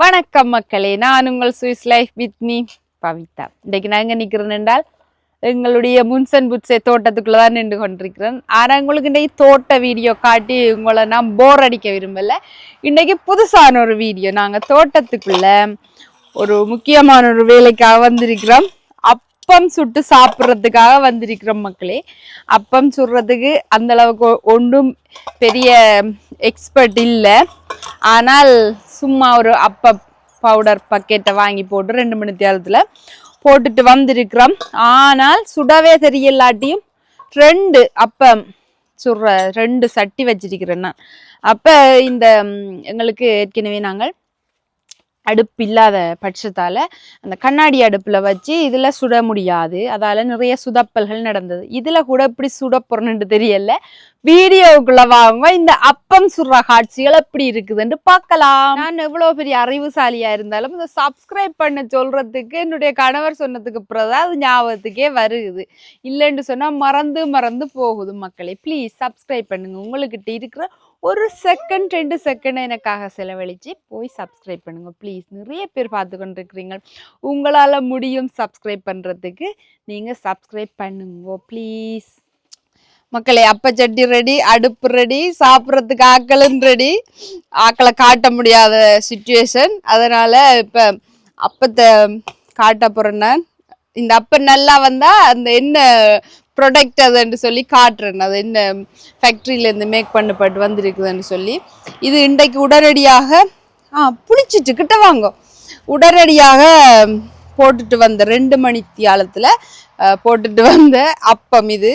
வணக்கம் மக்களே நான் உங்கள் Swiss Life With Me Pavitha. இன்றைக்கு நான் எங்க நிக்கிறேன் என்றால் எங்களுடைய முன்சன் புட்ஸே தோட்டத்துக்குள்ள தான் நின்று கொண்டிருக்கிறேன். ஆனால் உங்களுக்கு இன்றைக்கு தோட்ட வீடியோ காட்டி உங்களை நான் போர் அடிக்க விரும்பலை. இன்றைக்கி புதுசான ஒரு வீடியோ. நாங்கள் தோட்டத்துக்குள்ள ஒரு முக்கியமான ஒரு வேலைக்காக வந்திருக்கிறோம். அப்பம் சுட்டு சாப்பிட்றதுக்காக வந்திருக்கிறோம் மக்களே அப்பம் சுடுறதுக்கு அந்த அளவுக்கு ஒன்றும் பெரிய எக்ஸ்பர்ட் இல்லை. ஆனால் சும்மா ஒரு அப்ப பவுடர் பக்கெட்டை வாங்கி போட்டு ரெண்டு மணி தேரத்தில் போட்டுட்டு வந்திருக்கிறோம். ஆனால் சுடவே தெரியலாட்டியும் ரெண்டு அப்பம் சுடுற ரெண்டு சட்டி வச்சிருக்கிறேன் நான். அப்போ இந்த எங்களுக்கு ஏற்கனவே நாங்கள் அடுப்பு இல்லாத பட்சத்தால் அந்த கண்ணாடி அடுப்பில் வச்சு இதில் சுட முடியாது. அதால் நிறைய சுதப்பல்கள் நடந்தது. இதில் கூட எப்படி சுட போறேன்னு தெரியல. வீடியோவுக்குள்ள வாங்க இந்த அப்பம் சுடுற காட்சிகள் எப்படி இருக்குதுன்னு பார்க்கலாம். நான் எவ்வளோ பெரிய அறிவுசாலியாக இருந்தாலும் இந்த சப்ஸ்கிரைப் பண்ண சொல்கிறதுக்கு என்னுடைய கணவர் சொன்னதுக்கு பிறகு அது ஞாபகத்துக்கே வருது. இல்லைன்னு சொன்னால் மறந்து மறந்து போகுது மக்களே. ப்ளீஸ் சப்ஸ்கிரைப் பண்ணுங்கள் உங்கள்கிட்ட இருக்கிற ஒரு செகண்ட் ரெண்டு செகண்ட் எனக்காக செலவழிச்சு போய் சப்ஸ்கிரைப் பண்ணுங்க. ப்ளீஸ் நிறைய பேர் பார்த்து கொண்டிருக்கிறீங்க உங்களால் முடியும் சப்ஸ்கிரைப் பண்ணுறதுக்கு நீங்கள் சப்ஸ்கிரைப் பண்ணுங்க ப்ளீஸ் மக்களே அப்பச்சட்டி ரெடி அடுப்பு ரெடி சாப்பிட்றதுக்கு ஆக்களும் ரெடி ஆக்களை காட்ட முடியாத சுச்சுவேஷன் அதனால இப்போ அப்பத்தை காட்ட போகிறேன் நான். இந்த அப்பம் நல்லா வந்தா அந்த என்ன ப்ரொடக்ட் அதுன்னு சொல்லி காட்டுறேன். அது என்ன ஃபேக்ட்ரியிலேருந்து மேக் பண்ணப்பட்டு வந்திருக்குதுன்னு சொல்லி. இது இன்றைக்கு உடனடியாக ஆ புளிச்சிட்டு கிட்ட வாங்க உடனடியாக போட்டுட்டு வந்த ரெண்டு மணி தியாலத்தில் போட்டுட்டு வந்த அப்பம் இது.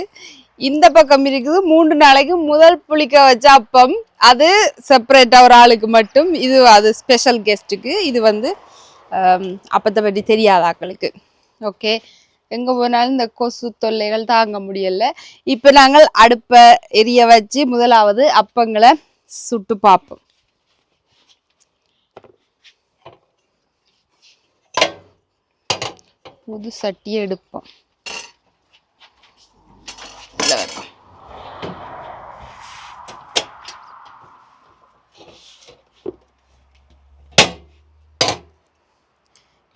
இந்த பக்கம் இருக்குது மூன்று நாளைக்கு முதல் புளிக்க வச்ச அப்பம். அது செப்பரேட்டாக ஒரு ஆளுக்கு மட்டும். இது அது ஸ்பெஷல் கெஸ்ட்டுக்கு இது வந்து அப்பத்தை பற்றி தெரியாத ஆக்களுக்கு. ஓகே எங்கே போனாலும் இந்த கொசு தொல்லைகள் தாங்க முடியல. இப்போ நாங்கள் அடுப்பை எரிய வச்சு முதலாவது அப்பங்களை சுட்டு பார்ப்போம். புது சட்டியை எடுப்போம்.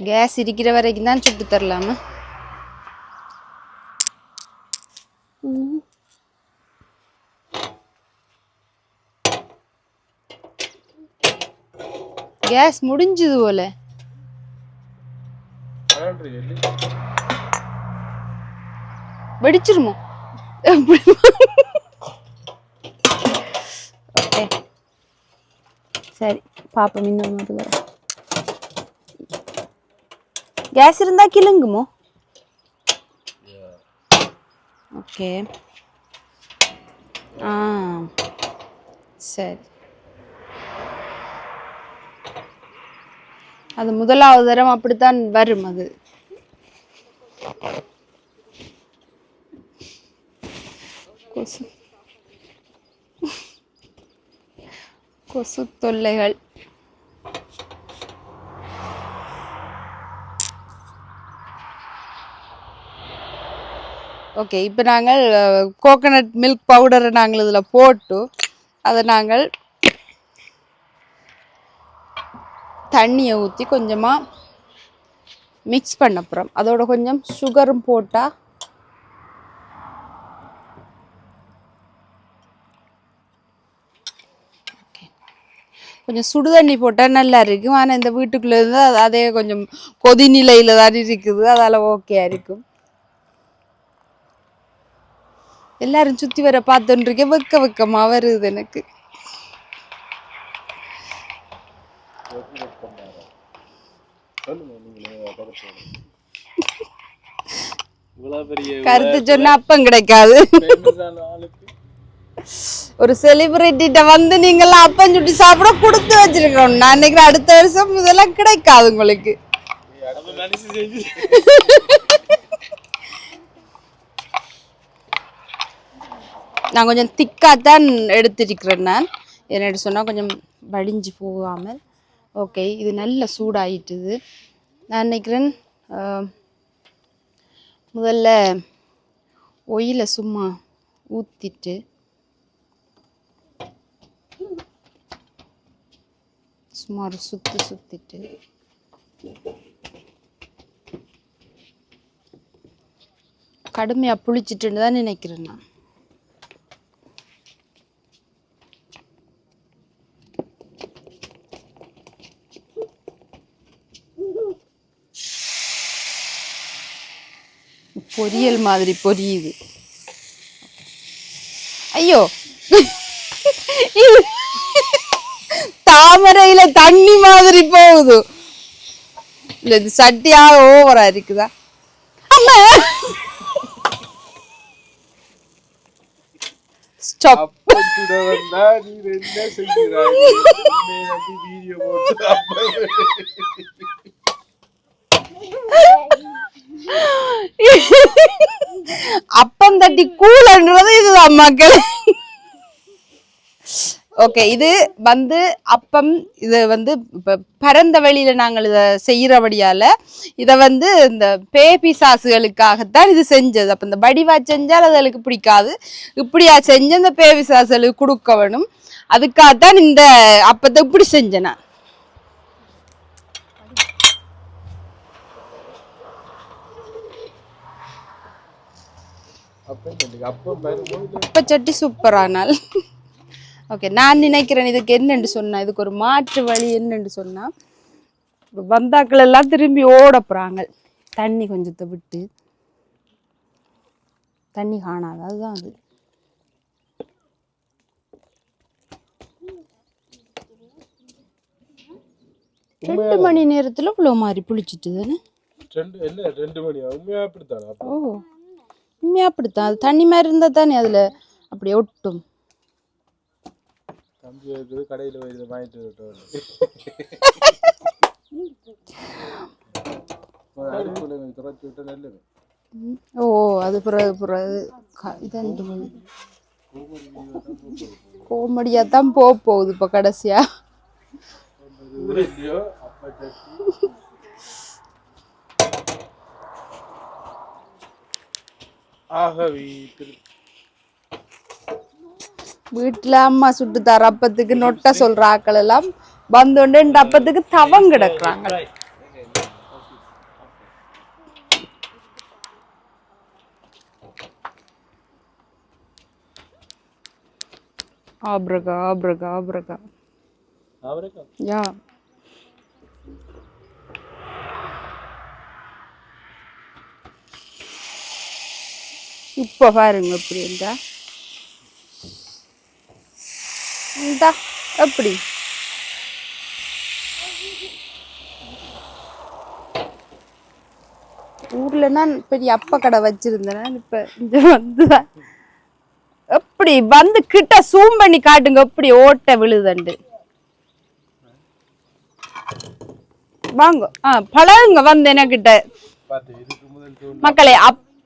கேஸ் இருக்கிற வரைக்கும் தான் சுட்டு தரலாமா? கேஸ் முடிஞ்சது போல. வெடிச்சிருமோ? ஓகே. சரி பாப்போம் இன்னொரு கேஸ் இருந்தா கிளுங்குமோ? ஓகே. ஆ சரி. அது முதலாவது தரம் அப்படித்தான் வரும் அது. கொசு. கொசு தொல்லைகள். ஓகே இப்போ நாங்கள் கோகனட் மில்க் பவுடரை நாங்கள் இதில் போட்டு அதை நாங்கள் தண்ணியை ஊற்றி கொஞ்சமாக மிக்ஸ் பண்ண போகிறோம் அதோட கொஞ்சம் சுகரும் போட்டால் கொஞ்சம் சுடு தண்ணி போட்டால் நல்லா இருக்கும். ஆனால் இந்த வீட்டுக்குள்ளே இருந்து அது- அதே கொஞ்சம் கொதிநிலையில் தான் இருக்குது. அதால் ஓகேயாக இருக்கும். எல்லாரும் சுற்றி வர பார்த்துட்டுருக்கேன் வெக்க வெக்கமாக வருது எனக்கு. கருத்து சொன்னா அப்பம் கிடைக்காது. ஒரு செலிபிரிட்டிட்ட வந்து நீங்களாம் அப்பம் சுட்டி சாப்பிட கொடுத்து வச்சிருக்கிறோம். நான் நினைக்கிறேன் அடுத்த வருஷம் இதெல்லாம் கிடைக்காது உங்களுக்கு. நான் கொஞ்சம் திக்காக தான் எடுத்திருக்கிறேன் நான். என்னட்டு சொன்னால் கொஞ்சம் வடிஞ்சு போகாமல். ஓகே இது நல்ல சூடாயிட்டுது. நான் நினைக்கிறேன் முதல்ல ஒயில சும்மா ஊற்றிட்டு சும்மா ஒரு சுற்றி சுற்றிட்டு கடுமையாக புளிச்சிட்டுன்னு தான் நினைக்கிறேன் நான். பொரியல் மாதிரி பொரியுது. ஐயோ. தாமரையில தண்ணி மாதிரி போகுது. இல்ல இது சட்டியா ஓவரா இருக்குதா? அம்மா. ஸ்டாப் நீ என்ன செய்கிறாய்? வீடியோ போட்டு அப்பன் அப்பம் தட்டி கூழன்றது இதுதான் மக்கள். ஓகே இது வந்து அப்பம் இது வந்து இப்போ பரந்த வழியில் நாங்கள் இதை செய்கிறபடியால இதை வந்து இந்த பேபி சாசுகளுக்காகத்தான் இது செஞ்சது. அப்போ இந்த வடிவா செஞ்சால் அதுகளுக்கு பிடிக்காது. இப்படியா செஞ்சு இந்த பேபி சாசுகளுக்கு கொடுக்க வேணும். அதுக்காகத்தான் இந்த அப்பத்தை இப்படி செஞ்சேன் நான் அப்பன் சொல்லுங்க அப்பன் வரும்போது அப்ப சட்டி சூப்பரானால் ஓகே நான் நினைக்கிறேன் இதுக்கு என்னன்னு சொன்னா இதுக்கு ஒரு மாற்று வழி என்னன்னு சொன்னா வந்தாக்கள் எல்லாம் திரும்பி ஓட போறாங்க. தண்ணி கொஞ்சத்தை விட்டு. தண்ணி காணாது அதுதான் அது. ரெண்டு மணி நேரத்துல இவ்வளோ மாதிரி புளிச்சிட்டு தானே? ரெண்டு என்ன ரெண்டு மணி உண்மையா அப்படித்தானே? அப்ப ஓ. உண்மையா அப்படித்தான். அது தண்ணி மாதிரி இருந்தா தானே அதுல அப்படியே ஒட்டும். கடையில வாங்கிட்டு. ஓ அது பிறகு பிறகு. க- இதண்டு மணி கோமடியா தான் போக போகுது இப்போ கடைசியா. இல்லையோ அப்ப சட்டி ஆக வீட்டில் வீட்டுல அம்மா சுட்டு தர அப்பத்துக்கு நொட்ட சொல்ற ஆக்கள் எல்லாம் வந்தோண்டு இந்த அப்பத்துக்கு தவம் கிடக்குறாங்க. ஆப்ரகா ஆப்ரகா. ஆப்ரகா? யா. இப்போ பாருங்க எப்படி இருந்தா இந்தா எப்படி ஊர்ல நான் பெரிய அப்ப கடை வச்சிருந்தேன். இப்ப இங்க வந்துதான் எப்படி வந்து கிட்ட சூம் பண்ணி காட்டுங்க எப்படி ஓட்ட விழுதண்டு. வாங்க. ஆ பழகுங்க வந்து முதல் தோணு மக்களே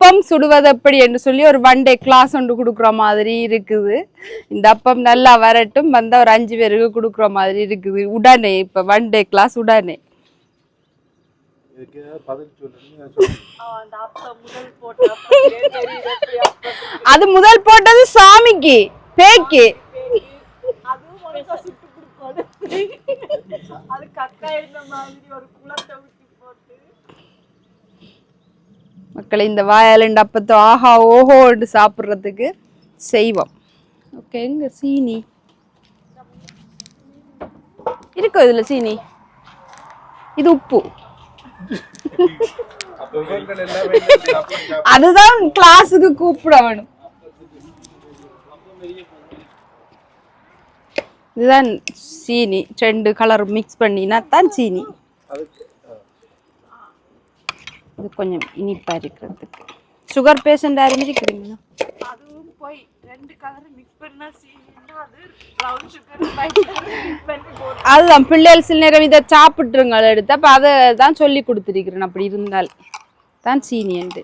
அப்பம் சுடுவது எப்படி என்று சொல்லி ஒரு ஒன் டே கிளாஸ் ஒன்று கொடுக்குற மாதிரி இருக்குது. இந்த அப்பம் நல்லா வரட்டும் வந்தா ஒரு அஞ்சு பேருக்கு கொடுக்குற மாதிரி இருக்குது. உடனே இப்ப ஒன் டே கிளாஸ் உடனே. ஏதாவது பதில் சொல்லணும் நான் சொல்றேன். அது முதல் போட்டது சாமிக்கு பேக்கு மக்களை இந்த வாயாலண்டு அப்பத்தை ஆஹா ஓஹோன்னு சாப்பிட்றதுக்கு செய்வோம். ஓகே எங்க சீனி. இருக்கோ இதுல சீனி? இது உப்பு. அதுதான் கிளாஸுக்கு கூப்பிட வேணும். இதுதான் சீனி ரெண்டு கலர் மிக்ஸ் பண்ணினா தான் சீனி. அதுக்கு. இது கொஞ்சம் இனிப்பா இருக்கிறதுக்கு. சுகர் பேஷண்ட் யாரும் இருக்கிறீங்களா அதுவும் போய் ரெண்டு கலர் மிக்ஸ் பண்ணா அதுதான் பிள்ளைகள் சில நேரம் இதை சாப்பிட்டுருங்க எடுத்து அப்போ அதை தான் சொல்லி கொடுத்துருக்கிறேன் அப்படி இருந்தால். தான் சீனியன்ட்டு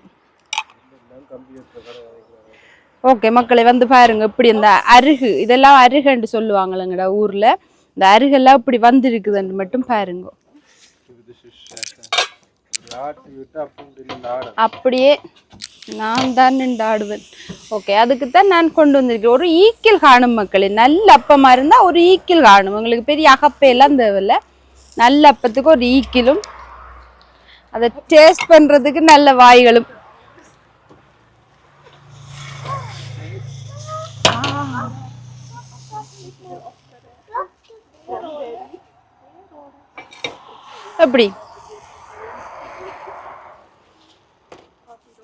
ஓகே மக்களை வந்து பாருங்க இப்படி இந்த அருகு இதெல்லாம் அருகுன்னு சொல்லுவாங்களேங்கடா ஊர்ல. இந்த அருகெல்லாம் இப்படி வந்திருக்குதுன்னு மட்டும் பாருங்க இது சுஷ் ஆட்டி விட்டு அப்பன் இல்லை ஆட அப்படியே நான் தான் நின்று ஆடுவேன். ஓகே அதுக்கு தான் நான் கொண்டு வந்திருக்கேன். ஒரு ஈக்கில் காணும் மக்களே நல்ல அப்பமா இருந்தா ஒரு ஈக்கில் காணும். உங்களுக்கு பெரிய அகப்பையெல்லாம் தேவையில்ல. நல்ல அப்பத்துக்கு ஒரு ஈக்கிலும் அதை டேஸ்ட் பண்றதுக்கு நல்ல வாய்களும். எப்படி?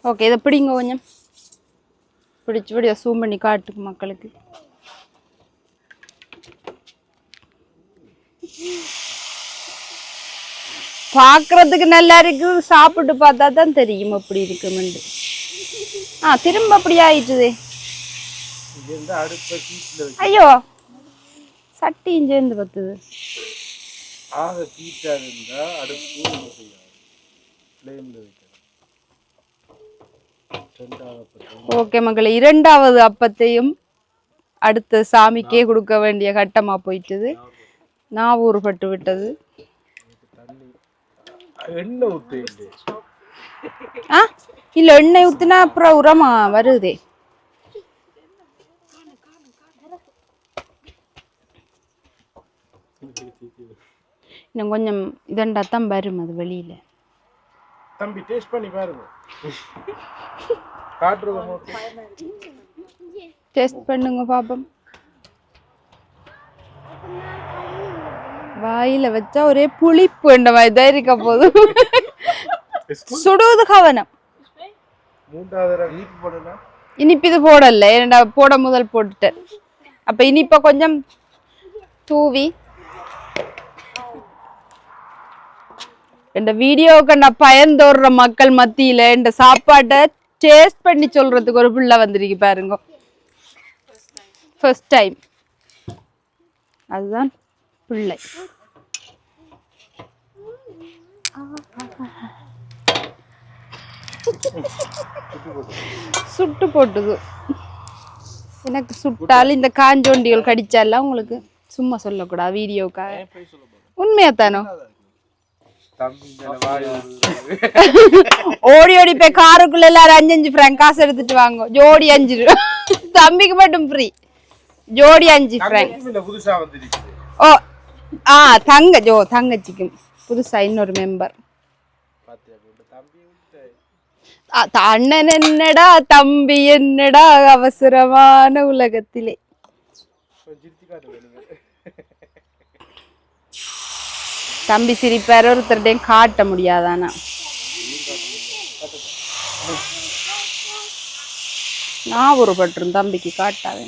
ஓகே இதை பிடிங்க கொஞ்சம். பிடிச்சி பிடிச்ச சூம் பண்ணி காட்டுக்கு மக்களுக்கு. பார்க்கறதுக்கு நல்லா இருக்கு. சாப்பிட்டு பார்த்தா தான் தெரியும் எப்படி இருக்குமெண்டு ஆ திரும்ப அப்படி ஆயிட்டுதே. ஐயோ சட்டியும் சேர்ந்து பத்துது. ஆக ஹீட்டா இருந்தா அடுப்பு என்ன செய்யாது ஃப்ளேம்ல வைக்கணும் ரெண்டாவது பக்கம் ஓகே மக்களே இரண்டாவது அப்பத்தையும் அடுத்த சாமிக்கே கொடுக்க வேண்டிய கட்டமா போயிட்டது. விட்டது. எண்ணெய் ஊத்து இல்லை ஆ? இல்ல எண்ணெய் ஊத்துனா அப்புறம் உரமா வருதே. இன்னும் கொஞ்சம் இதண்டா தான் வரும் அது வெளியில. தம்பி டேஸ்ட் பண்ணி பாருங்க. காட்டுறது மட்டும் டெஸ்ட் பண்ணுங்க பாப்போம். வாயில வச்சா ஒரே புளிப்பு என்ற மாதிரி தான் இருக்க போதும் சுடுவது கவனம். இனிப்பு இது போடல போட முதல் போட்டுட்டேன். அப்ப இனிப்ப கொஞ்சம் தூவி இந்த வீடியோவுக்கு நான் பயந்தோடுற மக்கள் மத்தியில இந்த சாப்பாட்டை டேஸ்ட் பண்ணி சொல்றதுக்கு ஒரு பிள்ளை வந்துருக்கு பாருங்க. ஃபர்ஸ்ட் டைம் அதுதான் பிள்ளை. சுட்டு போட்டுது. எனக்கு சுட்டாலும் இந்த காஞ்சோண்டிகள் கடிச்சாலாம் உங்களுக்கு சும்மா சொல்லக்கூடாது வீடியோக்காக உண்மையா தானோ ஓடி ஓடி போய் காருக்குள்ள எல்லாரும் அஞ்சு அஞ்சு ஃப்ராங்க் காசு எடுத்துட்டு வாங்க. ஜோடி அஞ்சு. தம்பிக்கு மட்டும் ஃப்ரீ ஜோடி அஞ்சு ஃப்ராங்க் ஓ ஆ தங்க ஜோ தங்கச்சிக்கு. புதுசா இன்னொரு மெம்பர் அண்ணன் என்னடா தம்பி என்னடா அவசரமான உலகத்திலே கொஞ்சம் சிரிச்சு காட்டுங்க நீங்க தம்பி சிரிப்பார் ஒருத்தர்டையும் காட்ட முடியாதானா? நான் ஒரு பட்டிரும் தம்பிக்கு காட்டாதே.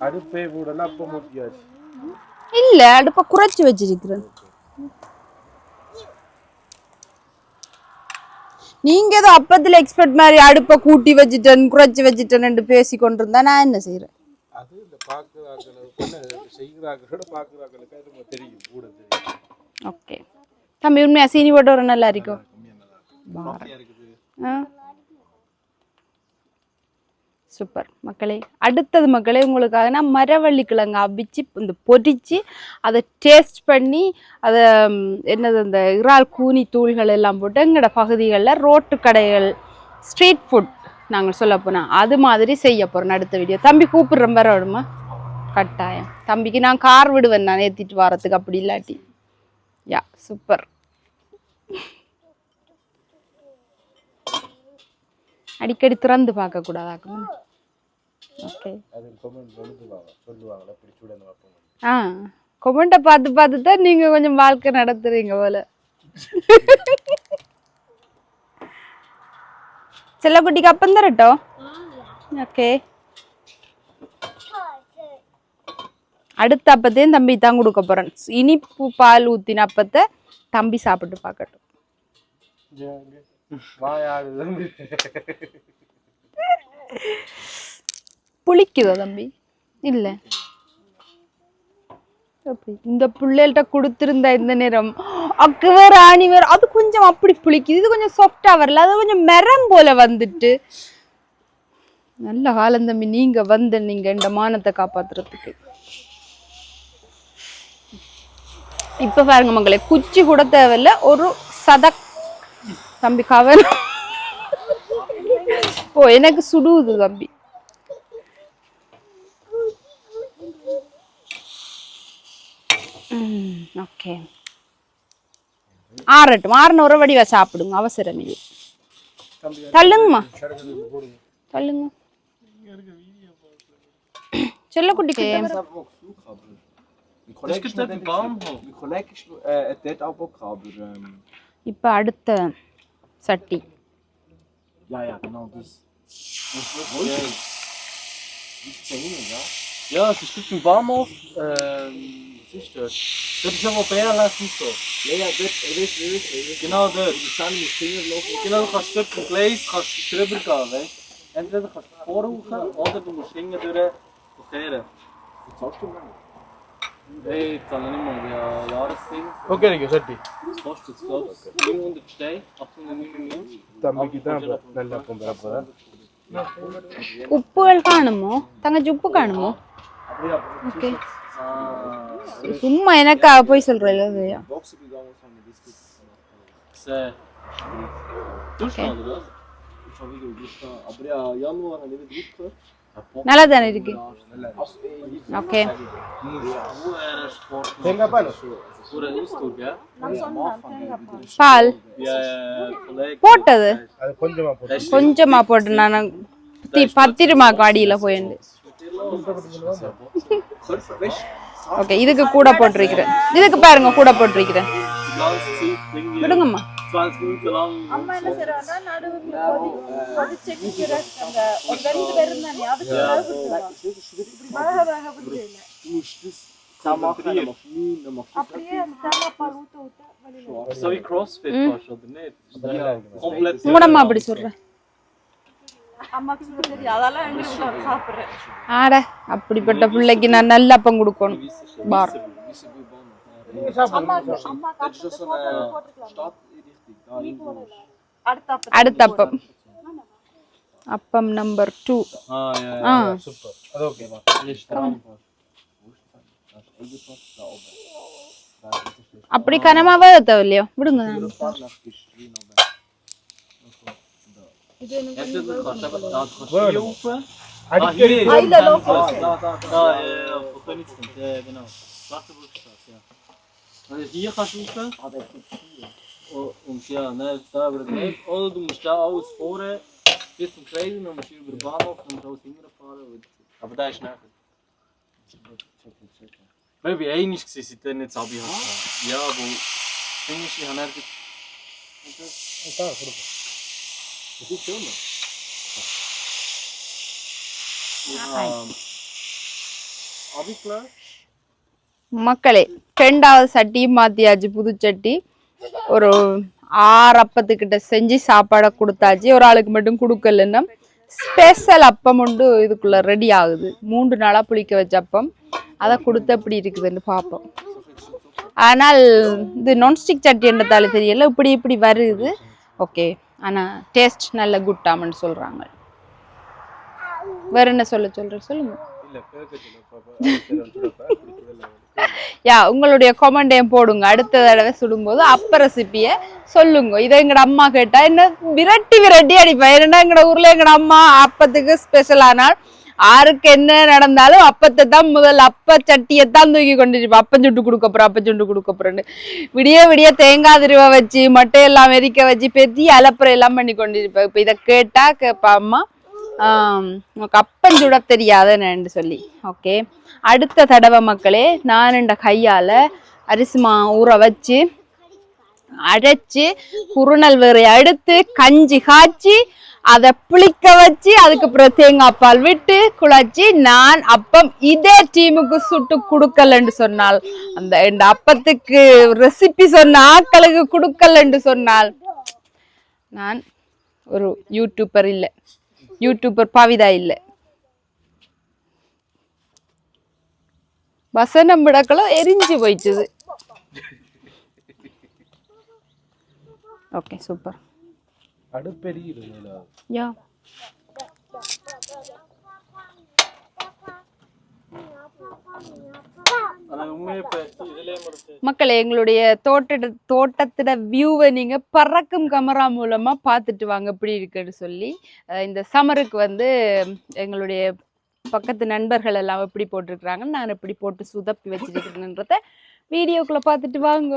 அடுப்பே மூடலாம் அப்ப மூட்டியாச்சு. இல்ல அடுப்ப குறைச்சு வச்சிருக்கிறேன். நீங்க ஏதோ அப்பத்துல எக்ஸ்பர்ட் மாதிரி அடுப்ப கூட்டி வச்சுட்டேன் குறைச்சு வச்சுட்டேன்னு பேசி கொண்டிருந்தா நான் என்ன செய்யறேன் அது இந்த பாக்குறாங்களுக்கு அது நமக்கு தெரியும் கூட தெரியும். ஓகே. தம்பி உண்மையா சீனி போட்டு ஒரு நல்லா இருக்கும். சூப்பர். மக்களே அடுத்தது மக்களே உங்களுக்காக நான் மரவள்ளி கிழங்கு அவிச்சு இந்த பொரிச்சு அதை டேஸ்ட் பண்ணி அதை என்னது அந்த இறால் கூனி தூள்கள் எல்லாம் போட்டு எங்களோட பகுதிகளில் ரோட்டு கடைகள் ஸ்ட்ரீட் ஃபுட் நாங்கள் சொல்ல போனால் அது மாதிரி செய்ய போகிறோம் அடுத்த வீடியோ தம்பி கூப்பிடுறேன் வர விடுமா கட்டாயம். தம்பிக்கு நான் கார் விடுவேன். நான் ஏற்றிட்டு வரத்துக்கு அப்படி இல்லாட்டி. யா சூப்பர் அடிக்கடி திறந்து பார்க்கக்கூடாதாக்கும் ஓகே ஆ கொமெண்ட்டை பார்த்து பார்த்து தான் நீங்கள் கொஞ்சம் வாழ்க்கை நடத்துறீங்க போல. செல்லக்குட்டிக்கு அப்பம் தரட்டும் ஓகே அடுத்த அப்பத்தையும் தம்பி தான் கொடுக்க போறேன் இனிப்பு பால் ஊத்தின அப்பத்தை தம்பி சாப்பிட்டு பார்க்கட்டும் புளிக்குதோ தம்பி இல்ல இந்த பிள்ளைகள்ட்ட கொடுத்துருந்த இந்த நேரம் அக்கு வேற ஆணி வேற அது கொஞ்சம் அப்படி புளிக்குது. இது கொஞ்சம் சாஃப்டா வரல. அது கொஞ்சம் மரம் போல வந்துட்டு. நல்ல காலம் தம்பி நீங்க வந்து நீங்க இந்த மானத்தை காப்பாத்துறதுக்கு. இப்ப பாருங்க மங்களே குச்சி கூட தேவையில்ல. ஒரு சதக் தம்பி கவனம் ஓ எனக்கு சுடுது தம்பி. ஓகே ஆறட்டும் ஆறுன ஒரு வடிவா சாப்பிடுங்க அவசரம் இல்லை தள்ளுங்கம்மா தள்ளுங்க uh, ähm, இப்போ அடுத்த சட்டி ja ja genau das. Das ist wirklich Wie ist der hin, ja? Ja, es ist gut im Bahnhof. Ähm, zerstört. Das ist Europäer lassen so. Ja, ja, dort, ihr wisst, ihr wisst, ihr wisst. Genau dort. Die Sahne mit Fingerloch. Genau, du kannst dort vom Gleis kannst du drüber gehen, weißt du? Entweder kannst du vorrauchen oder du musst hinten durch blockieren. Was zahlst du denn? Hey, ich zahle nicht mal, ja, Jahresding. Guck mal, ich hörte. Was kostet es, glaubst du? 900 Steine, 809 Millionen. Dann bin ich da, dann lass uns da. ഉപ്പുകൾ കാണുമോ തങ്ങച്ച് ഉപ്പ് കാണുമോ okay சும்மா எனக்காக போய் சொல்றேன் இல்லையா Boxen gegangen van de disco. das äh, Durchschnitt, oder was? Ik van wie dus Aber ja, Januar hebben we dit gehört. நல்லா தானே இருக்கு eh ஓகே er? பால். போட்டது அது கொஞ்சமா போட்டு நான் பத்தி பத்திரமாக்கும் அடியில போயிருந்து ஓகே இதுக்கு கூட போட்டிருக்கிறேன் இதுக்கு பாருங்க கூட போட்டிருக்கிறேன் விடுங்கம்மா 20 Minuten lang. அம்மா என்ன செய்றாங்கன்னா நடுவுல கொதி கொதிச்சு நிக்கிற அந்த ஒரு வெந்து வருந்தானே அதுக்கு வேக வேக விடுதில்ல Du musst das da machen, dann machst du nie, dann machst du அப்படியே அந்த தேங்காய் பால் ஊத்த ஊத்த வெளியில So wie Crossfit fast, oder nicht? Ja, komplett. உங்களம்மா அப்படி சொல்றேன் அம்மாக்கு சொல்ல தெரியும் அதெல்லாம் எங்களுக்கு நான் சாப்பிடுறேன் ஆட அப்படிப்பட்ட பிள்ளைக்கு நான் நல்ல அப்பம் கொடுக்கணும். பார். அடுத்த அப்ப அடுத்த அப்பம். அப்பம் நம்பர் டூ ஆ ja. Super. Dat ook, genau. Also hier kannst du rauf. Oh, Und ja, ne, da über den Weg. Oder du musst da alles vorne bis zum Kreis und dann musst du über den Bahnhof und dann musst du alles hinten fahren. und- Aber da ist nachher. Weil ich einig war, seitdem jetzt Abi hat. Ja, aber das Ding ist, ich habe nirgends... Dat is Abi klar. மக்களே ரெண்டாவது சட்டியும் மாத்தியாச்சு புது சட்டி. ஒரு ஆறு அப்பத்துக்கிட்ட செஞ்சு சாப்பாடை கொடுத்தாச்சு. ஒரு ஆளுக்கு மட்டும் கொடுக்கலன்னா ஸ்பெஷல் அப்பம் உண்டு இதுக்குள்ள ரெடி ஆகுது. மூன்று நாளா புளிக்க வச்ச அப்பம். அதை கொடுத்து எப்படி இருக்குதுன்னு பார்ப்போம். ஆனால் இது நான்ஸ்டிக் சட்டி என்றதால தெரியல. இப்படி இப்படி வருது. ஓகே ஆனா டேஸ்ட் நல்ல குட்டாமன்னு சொல்றாங்க. வேற என்ன சொல்ல சொல்ற? சொல்லுங்க. யா உங்களுடைய கொமெண்டையும் போடுங்க? அடுத்த தடவை சுடும்போது அப்ப ரெசிபிய சொல்லுங்க. இதை எங்கட அம்மா கேட்டா என்ன விரட்டி விரட்டி அடிப்பேன் ஏன்னா எங்கட ஊர்ல எங்கட அம்மா அப்பத்துக்கு ஸ்பெஷல் யாருக்கு ஆருக்கு என்ன நடந்தாலும் அப்பத்தை தான் முதல் அப்ப சட்டியை தான் தூக்கி கொண்டிருப்பேன் அப்பம் சுட்டு கொடுக்க போறோம் அப்பம் சுட்டு கொடுக்க போறேன்னு. விடிய விடிய தேங்காய் திருவ வச்சு மட்டையெல்லாம் வெறிக்க வச்சு பெத்தி அலப்புறை எல்லாம் பண்ணி கொண்டிருப்பேன் இப்ப இதை கேட்டா கேட்பா அம்மா உனக்கு அப்பம் சுட தெரியாதுன்னு சொல்லி. ஓகே அடுத்த தடவை மக்களே நான் என்ற கையால அரிசிமா ஊற வச்சு அரைச்சு குறுநல் வேற அடுத்து கஞ்சி காய்ச்சி அதை புளிக்க வச்சு அதுக்கப்புறம் தேங்காய் பால் விட்டு குழச்சி நான் அப்பம் இதே டீமுக்கு சுட்டு கொடுக்கலன்னு சொன்னால் அந்த இந்த அப்பத்துக்கு ரெசிபி சொன்ன ஆக்களுக்கு கொடுக்கலன்னு சொன்னால் நான் ஒரு யூடியூபர் இல்லை. யூடியூபர் பவிதா இல்லை. வசனம் விடக்களும் எரிஞ்சு போயிடுச்சு ஓகே சூப்பர் இப்ப இதுலயே மக்களே எங்களுடைய தோட்ட தோட்டத்தோட வியூவை நீங்க பறக்கும் கமரா மூலமா பார்த்துட்டு வாங்க. எப்படி இருக்குன்னு சொல்லி இந்த சம்மருக்கு வந்து எங்களுடைய பக்கத்து நண்பர்கள் எல்லாம் எப்படி போட்டிருக்கிறாங்க நான் எப்படி போட்டு சுதப்பி வச்சிருக்கிறேன்றத வீடியோக்குள்ள பார்த்துட்டு வாங்க.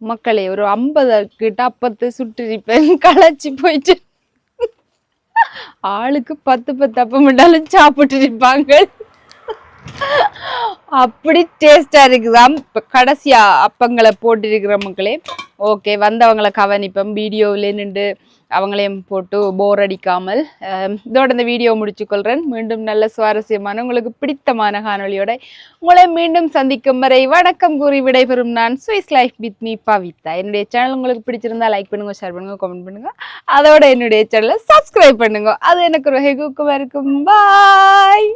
மக்களே ஒரு ஐம்பது கிட்ட அப்பத்தை சுட்டிருப்பேன் களைச்சி போயிட்டு. ஆளுக்கு பத்து பத்து அப்பம் மட்டும் சாப்பிட்டு இருப்பாங்க அப்படி டேஸ்டா இருக்குதாம் இப்ப கடைசியா அப்பங்களை போட்டிருக்கிற மக்களே. ஓகே வந்தவங்களை கவனிப்போம். வீடியோவிலே நின்று அவங்களையும் போட்டு போர் அடிக்காமல் இதோட இந்த வீடியோ முடிச்சுக்கொள்கிறேன் மீண்டும் நல்ல சுவாரஸ்யமான உங்களுக்கு பிடித்தமான காணொலியோட உங்களை மீண்டும் சந்திக்கும் வரை வணக்கம் கூறி விடைபெறும் நான் Swiss Life With Me Pavitha. என்னுடைய சேனல் உங்களுக்கு பிடிச்சிருந்தா லைக் பண்ணுங்க ஷேர் பண்ணுங்க கமெண்ட் பண்ணுங்க. அதோட என்னுடைய சேனலை சப்ஸ்கிரைப் பண்ணுங்க. அது எனக்கு ஒரு ஹெகுக்குமா இருக்கும். பாய்